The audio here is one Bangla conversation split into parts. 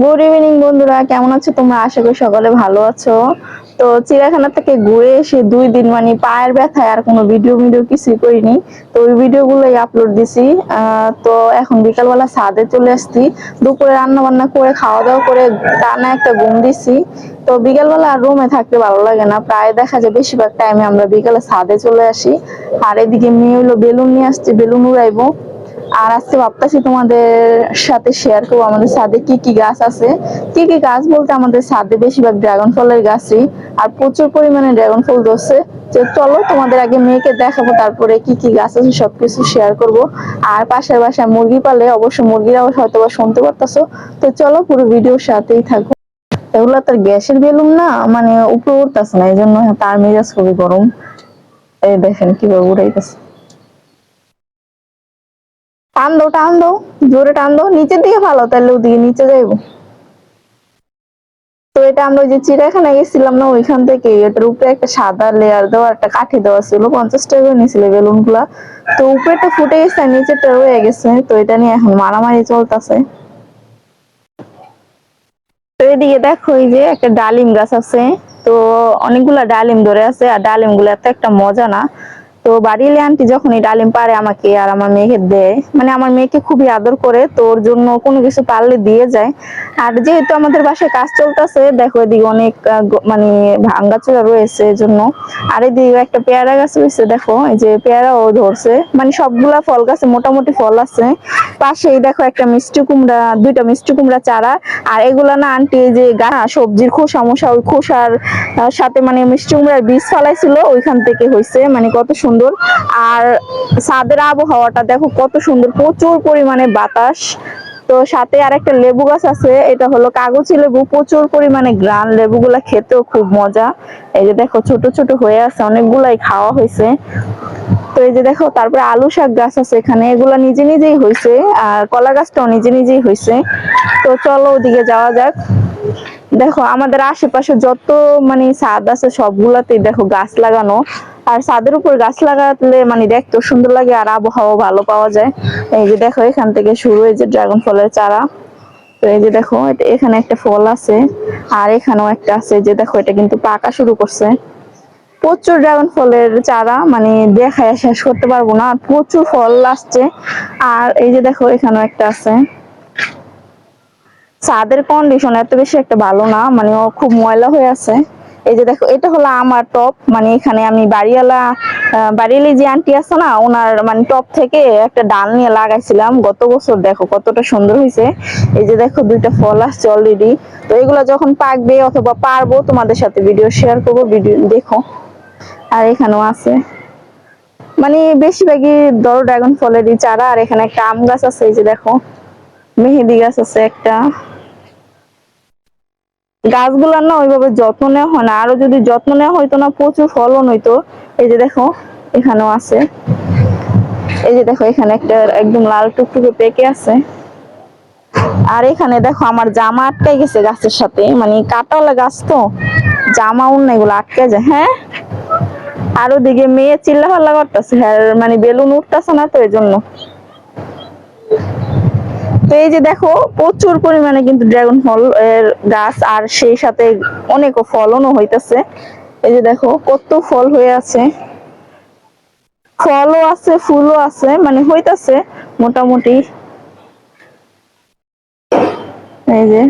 গুড ইভিনিং বন্ধুরা। কেমন আছো তোমরা? আশা করি সকলে ভালো আছো। তো চিড়িয়াখানা থেকে ঘুরে এসে দুই দিন মানে পায়ের ব্যথায় আর কোনো ভিডিও ভিডিও কিছুই করিনি। তো ওই ভিডিও গুলোই আপলোড দিছি তো এখন বিকালবেলা ছাদে চলে আসছি। দুপুরে রান্না বান্না করে খাওয়া দাওয়া করে টানা একটা ঘুম দিছি। তো বিকালবেলা আর রুমে থাকতে ভালো লাগে না। প্রায় দেখা যায় বেশিরভাগ টাইমে আমরা বিকালে ছাদে চলে আসি। আর এদিকে মেয়ে হলো বেলুন নিয়ে আসছি, বেলুন উড়াইবো। আর আজকে ভাবতেছি তোমাদের সাথে শেয়ার করব আমাদের ছাদে কি কি গাছ আছে। কি কি গাছ বলতে আমাদের ছাদে বেশিরভাগ ড্রাগন ফলের গাছই, আর প্রচুর পরিমাণে ড্রাগন ফল ধরছে। তো চলো তোমাদের আগে মেয়েকে দেখাবো, তারপরে কি কি গাছ আছে সবকিছু শেয়ার করব। আর পাশের বাসায় মুরগি পালে অবশ্য মুরগিরাও হয়তো বা শুনতে পারতেছো। তো চলো পুরো ভিডিওর সাথেই থাকো। এগুলো তোর গ্যাসের বেলুন না মানে উপরে উঠতেছে না এই জন্য তার মেজাজ খুবই গরম। এই দেখেন কীভাবে উড়াইতেছে। টান দাও টান দাও, জোরে টান দাও, নিচের দিকে ভালো তাহলে ওদিকে নিচে যাইবো। তো এটা আমরা যে চিড়িয়াখানা গেছিলাম না, ওইখান থেকে এটার উপরে একটা সাদা লেয়ার দেওয়া, একটা কাঠি দেওয়া ছিল, পঞ্চাশ টাকা নিয়েছিল বেলুনগুলা তো উপরেটা ফুটে গেছে আর নিচেরটা রয়ে গেছে, তো এটা নিয়ে এখন মারামারি চলতেছে। তো এদিকে দেখো এই যে একটা ডালিম গাছ আছে, তো অনেকগুলা ডালিম ধরে আছে, আর ডালিমগুলো এত একটা মজা না। তো বাড়িলে আন্টি যখন এই ডালিম পারে আমাকে আর আমার মেয়েকে দেয় মানে আমার মেয়েকে খুবই আদর করে, তো ওর জন্য কোনো কিছু পারলে দিয়ে যায়। আর যেহেতু আমাদের বাসায় কাজ চলতেছে, দেখো এদিকে অনেক মানে ভাঙ্গাচোরা রয়েছে জন্য আর এদিকে একটা পেয়ারা গাছ রয়েছে, দেখো, এই যে পেয়ারাও ধরছে। মানে সবগুলা ফল গাছে, মোটামুটি ফল আছে। পাশেই দেখো একটা মিষ্টি কুমড়া, দুইটা মিষ্টি কুমড়া চারা। আর এগুলা না আন্টি যে গা, সবজির খোসা মোসা ওই খোসার সাথে মানে মিষ্টি কুমড়ার বীজ ফলাইছিল, ওইখান থেকে হয়েছে মানে কত সুন্দর আর ছাদের আবহাওয়াটা দেখো কত সুন্দর, প্রচুর পরিমাণে বাতাস। তো সাথে আর একটা লেবু গাছ আছে, এটা হলো কাগজি লেবু। প্রচুর পরিমাণে গ্রান লেবুগুলা খেতেও খুব মজা। এই যে দেখো ছোট ছোট হয়ে আছে, অনেকগুলাই খাওয়া হয়েছে। তো এই যে দেখো, তারপরে আলু শাক গাছ আছে এখানে, এগুলা নিজে নিজেই হয়েছে। আর কলা গাছটাও নিজে নিজেই হয়েছে। তো চলো ওদিকে যাওয়া যাক। দেখো, আমাদের আশেপাশে যত মানে ছাদ আছে সবগুলাতেই দেখো গাছ লাগানো। আর ছাদের উপর গাছ লাগালে মানে দেখতে সুন্দর লাগে আর আবহাওয়া ভালো পাওয়া যায়। এই যে দেখো, এখান থেকে শুরু হয়েছে ড্রাগন ফলের চারা। তো এই যে দেখো এখানে একটা ফল আছে, আর এখানেও একটা আছে। যে দেখো, এটা কিন্তু পাকা শুরু করছে। প্রচুর ড্রাগন ফলের চারা মানে দেখায় শেষ করতে পারব না। প্রচুর ফল আসছে। আর এই যে দেখো, এখানেও একটা আছে। ছাদের কন্ডিশন এত বেশি একটা ভালো না মানে ও খুব ময়লা হয়ে আছে। এই যে দেখো, এটা হলো আমার টপ মানে এখানে আমি বাড়িওয়ালা বাড়িওয়ালি যে আন্টি আছে না, ওনার মানে টপ থেকে একটা ডাল নিয়ে লাগাইছিলাম। গত বছর দেখো কতটা সুন্দর হয়েছে। এই যে দেখো, দুইটা ফল আসছে অলরেডি তো এগুলো যখন পাকবে অথবা পারব, তোমাদের সাথে ভিডিও শেয়ার করব ভিডিও দেখো। আর এখানেও আছে। মানে বেশিরভাগই ধরো ড্রাগন ফলেরই চারা, আর এখানে একটা আম গাছ আছে, এই যে দেখো। মেহেদি গাছ আছে একটা। গাছগুলার না ওইভাবে যত্ন নেওয়া হয় না। আরও যদি যত্ন নেওয়া হয়তো না, প্রচুর ফলন হইতো। এই যে দেখো, এখানেও আছে। এই যে দেখো, এখানে একটা একদম লাল টুকটুকে পেকে আছে। আর এখানে দেখো, আমার জামা আটকে গেছে গাছের সাথে। মানে কাটাওয়ালা গাছ তো। জামা উন এগুলো আটকে যায়। হ্যাঁ? আর ওদিকে মেয়ে চিল্লা ফাল্লা করতেছে। হ্যাঁ মানে বেলুন উঠতেছে না তো এই জন্য তো এই যে দেখো, প্রচুর পরিমাণে কিন্তু ড্রাগন ফল এর গাছ, আর সেই সাথে অনেক ফলনও হইতেছে। এই যে দেখো, কত ফল হয়ে আছে। ফলও আছে, ফুলও আছে মানে হইতাছে মোটামুটি। এই যে।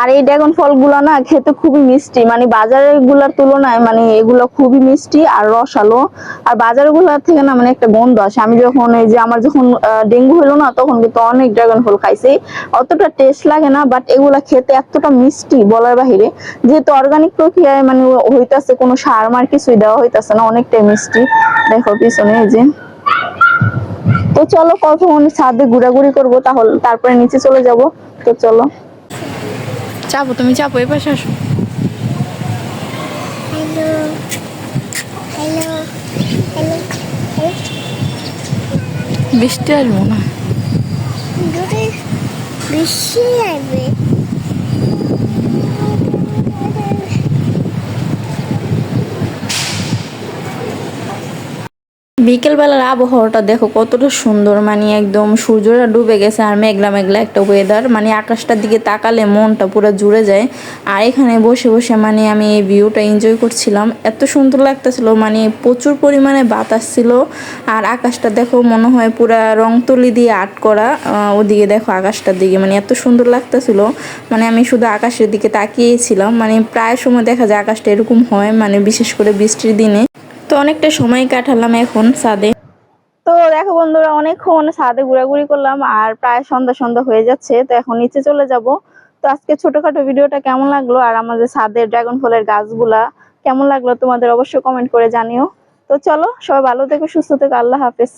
আর এই ড্রাগন ফলগুলো না খেতে খুবই মিষ্টি। মানে বাজারেরগুলার তুলনায় মানে এগুলো খুবই মিষ্টি আর রসালো। আর বাজারেরগুলার থেকে না মানে একটা গন্ধ আসে। আমি যখন এই যে আমার যখন ডেঙ্গু হলো না, তখন কিন্তু অনেক ড্রাগন ফল খাইছি। অতটা টেস্ট লাগে না বাট এগুলা খেতে এতটা মিষ্টি বলার বাহিরে, যেহেতু অর্গানিক প্রক্রিয়ায় মানে হইতাছে, কোনো সার মার কিছুই দেওয়া হইতাছে না, অনেকটাই মিষ্টি। দেখো পিছনে এই যে। তো চলো, কখন ছাদে ঘোরাঘুরি করব, তাহলে তারপরে নিচে চলে যাব। তো চলো। চাপো তুমি চাপো এই পাশে আসো। হ্যালো হ্যালো হ্যালো বৃষ্টি আসব না বৃষ্টি আসবে বিকেলবেলার আবহাওয়াটা দেখো কতটা সুন্দর মানে একদম সূর্যটা ডুবে গেছে আর মেঘলা মেঘলা একটা ওয়েদার মানে আকাশটার দিকে তাকালে মনটা পুরো জুড়ে যায়। আর এখানে বসে বসে মানে আমি এই ভিউটা এনজয় করছিলাম। এত সুন্দর লাগতেছিল মানে প্রচুর পরিমাণে বাতাস ছিল। আর আকাশটা দেখো মনে হয় পুরা রং তুলি দিয়ে আর্ট করা ওদিকে দেখো আকাশটার দিকে মানে এত সুন্দর লাগতেছিল। মানে আমি শুধু আকাশের দিকে তাকিয়েছিলাম মানে প্রায় সময় দেখা যায় আকাশটা এরকম হয় মানে বিশেষ করে বৃষ্টির দিনে। তো অনেকটা সময় কাটালাম এখন সাদে তো দেখো বন্ধুরা, অনেকক্ষণ সাদে ঘোরাঘুরি করলাম আর প্রায় সন্ধ্যা সন্ধ্যা হয়ে যাচ্ছে, তো এখন নিচে চলে যাব। তো আজকে ছোটখাটো ভিডিওটা কেমন লাগল আর আমাদের ছাদের ড্রাগন ফলের গাছগুলা কেমন লাগল তোমাদের অবশ্যই কমেন্ট করে জানিও। তো চলো, সবাই ভালো থেকো, সুস্থ থেকো, আল্লাহ হাফেজ।